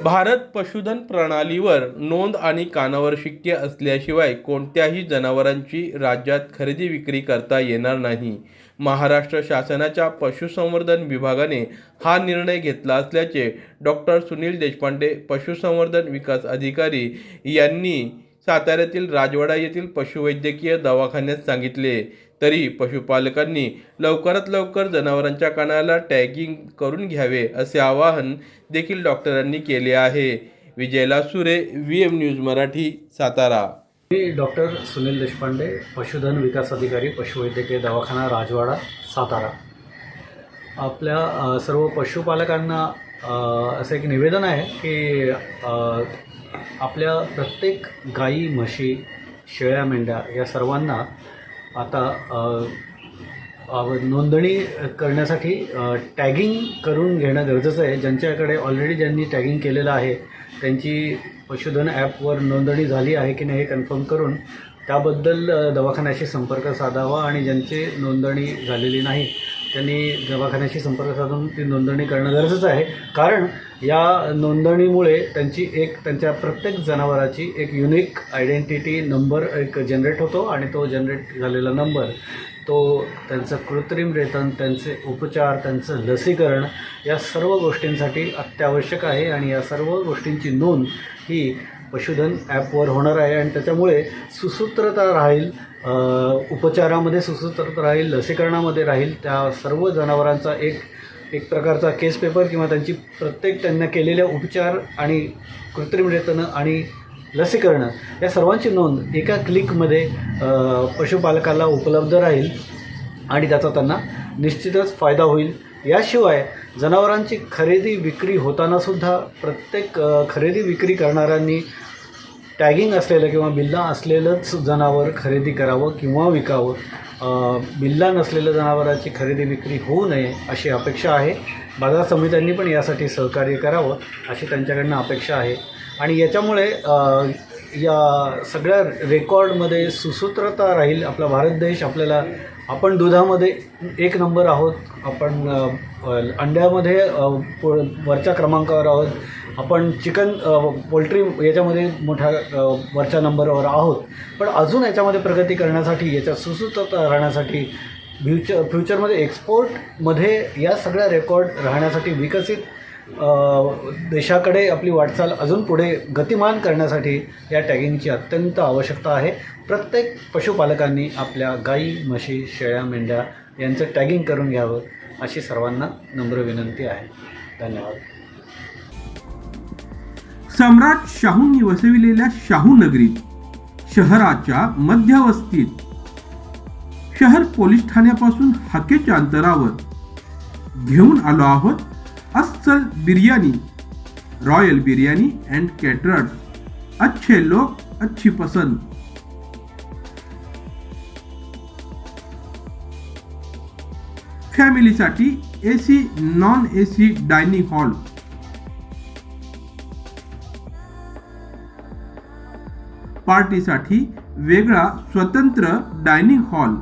भारत पशुधन प्रणालीवर नोंद आणि कानावर शिक्के असल्याशिवाय कोणत्याही जनावरांची राज्यात खरेदी विक्री करता येणार नाही. महाराष्ट्र शासनाच्या पशुसंवर्धन विभागाने हा निर्णय घेतला असल्याचे डॉक्टर सुनील देशपांडे पशुसंवर्धन विकास अधिकारी यांनी साताऱ्यातील राजवाडा येथील पशुवैद्यकीय दवाखान्यात सांगितले. तरी पशुपालकांनी लवकरात लवकर जनावरांच्या कानाला टॅगिंग करून घ्यावे असे आवाहन देखील डॉक्टरांनी केले आहे. विजयला सुरे V M news Marathi Satara. मी डॉक्टर सुनील देशपांडे पशुधन विकास अधिकारी पशुवैद्यकीय दवाखाना राजवाडा सातारा. आपल्या सर्व पशुपालकांना असं एक निवेदन आहे की आपल्या प्रत्येक गाई म्हशी शेळ्या मेंढ्या या सर्वांना आता नोंदणी करण्यासाठी टॅगिंग करून घेणं गरजेचं आहे. ज्यांच्याकडे ऑलरेडी ज्यांनी टॅगिंग केलेलं आहे त्यांची पशुधन ॲपवर नोंदणी झाली आहे की नाही हे कन्फर्म करून त्याबद्दल दवाखान्याशी संपर्क साधावा आणि ज्यांची नोंदणी झालेली नाही त्यांनी दवाखान्याशी संपर्क साधून ती नोंदणी करणं गरजेचं आहे. कारण या नोंदणीमुळे त्यांची एक त्यांच्या प्रत्येक जनावराची एक युनिक आयडेंटिटी नंबर एक जनरेट होतो आणि तो जनरेट झालेला नंबर तो त्यांचं कृत्रिम रेतन त्यांचे उपचार त्यांचं लसीकरण या सर्व गोष्टींसाठी अत्यावश्यक आहे आणि या सर्व गोष्टींची नोंद ही पशुधन ॲपवर होणार आहे आणि त्याच्यामुळे सुसूत्रता राहील उपचारामध्ये सुसूत्रता राहील लसीकरणामध्ये राहील त्या सर्व जनावरांचा एक एक प्रकारचा केस पेपर किंवा त्यांची प्रत्येक त्यांना केलेल्या उपचार आणि कृत्रिम रेतनं आणि लसीकरणं या सर्वांची नोंद एका क्लिकमध्ये पशुपालकाला उपलब्ध राहील आणि त्याचा त्यांना निश्चितच फायदा होईल. याशिवाय जनावरांची खरेदी विक्री होतानासुद्धा प्रत्येक खरेदी विक्री करणाऱ्यांनी टॅगिंग असलेलं किंवा बिल्ला असलेलंच जनावर खरेदी करावं किंवा विकावं. बिल्ला नसलेल्या जनावराची खरेदी विक्री होऊ नये अशी अपेक्षा आहे. बाजार समित्यांनी पण यासाठी सहकार्य करावं अशी त्यांच्याकडनं अपेक्षा आहे. आणि याच्यामुळे या सगळ्या रेकॉर्डमध्ये सुसूत्रता राहील आपला भारत देश आपल्याला आपण दुधामध्ये एक नंबर आहोत आपण अंड्यामध्ये पो- वरच्या क्रमांकावर आहोत आपण चिकन पोल्ट्री याच्यामध्ये मोठ्या वरच्या नंबरवर आहोत. पण अजून याच्यामध्ये प्रगती करण्यासाठी याच्यात सुसूत्रता राहण्यासाठी फ्युचर फ्युचरमध्ये एक्सपोर्टमध्ये या सगळ्या रेकॉर्ड राहण्यासाठी विकसित देशाकडे आपली वाटचाल अजून पुढे गतिमान करण्यासाठी या टॅगिंगची अत्यंत आवश्यकता आहे. प्रत्येक पशुपालकांनी आपल्या गाई म्हशी शेळ्या मेंढ्या यांचं टॅगिंग करून घ्यावं अशी सर्वांना नम्र विनंती आहे. धन्यवाद. सम्राट शाहूंनी वसविलेल्या शाहू नगरीत शहराच्या मध्यवस्तीत शहर पोलीस ठाण्यापासून हाकेच्या अंतरावर घेऊन आलो आहोत. अस्सल biryani royal biryani and caterers अच्छे लोग, अच्छी पसंद। फॅमिलीसाठी A C non A C dining hall पार्टीसाठी वेगळा स्वतंत्र डायनिंग हॉल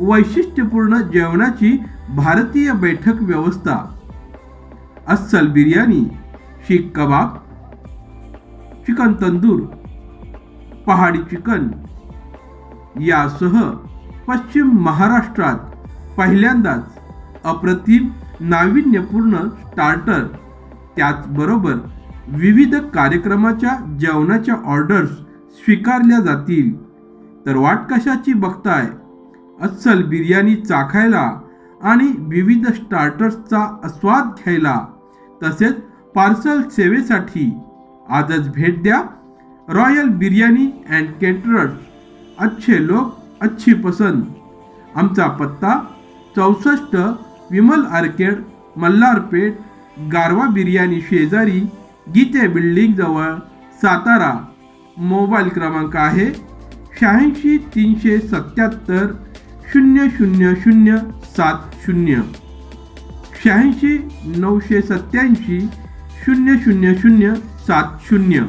वैशिष्ट्यपूर्ण जेवणाची भारतीय बैठक व्यवस्था. अस्सल biryani seekh kebab chicken tandoor pahadi chicken. यासह पश्चिम महाराष्ट्रात पहिल्यांदाच अप्रतिम नाविन्यपूर्ण स्टार्टर त्याचबरोबर विविध कार्यक्रमाच्या जेवणाच्या ऑर्डर्स स्वीकारल्या जातील. तर वाट कशाची बघताय? अस्सल बिर्याणी चाखायला आणि विविध स्टार्टर्सचा आस्वाद घ्यायला. तसेच पार्सल सेवेसाठी आजच भेट द्या. रॉयल बिर्याणी अँड केटरर्स अच्छे लोक अच्छी पसंत आमचा पत्ता चौसष्ट विमल आर्केड मल्हारपेठ गारवा बिर्याणी शेजारी गीते बिल्डिंगजवळ सातारा. मोबाईल क्रमांक आहे शहाऐंशी तीनशे सत्याहत्तर शून्य शून्य शून्य सात शून्य. शहाऐंशी नऊशे सत्याऐंशी शून्य शून्य शून्य सात शून्य.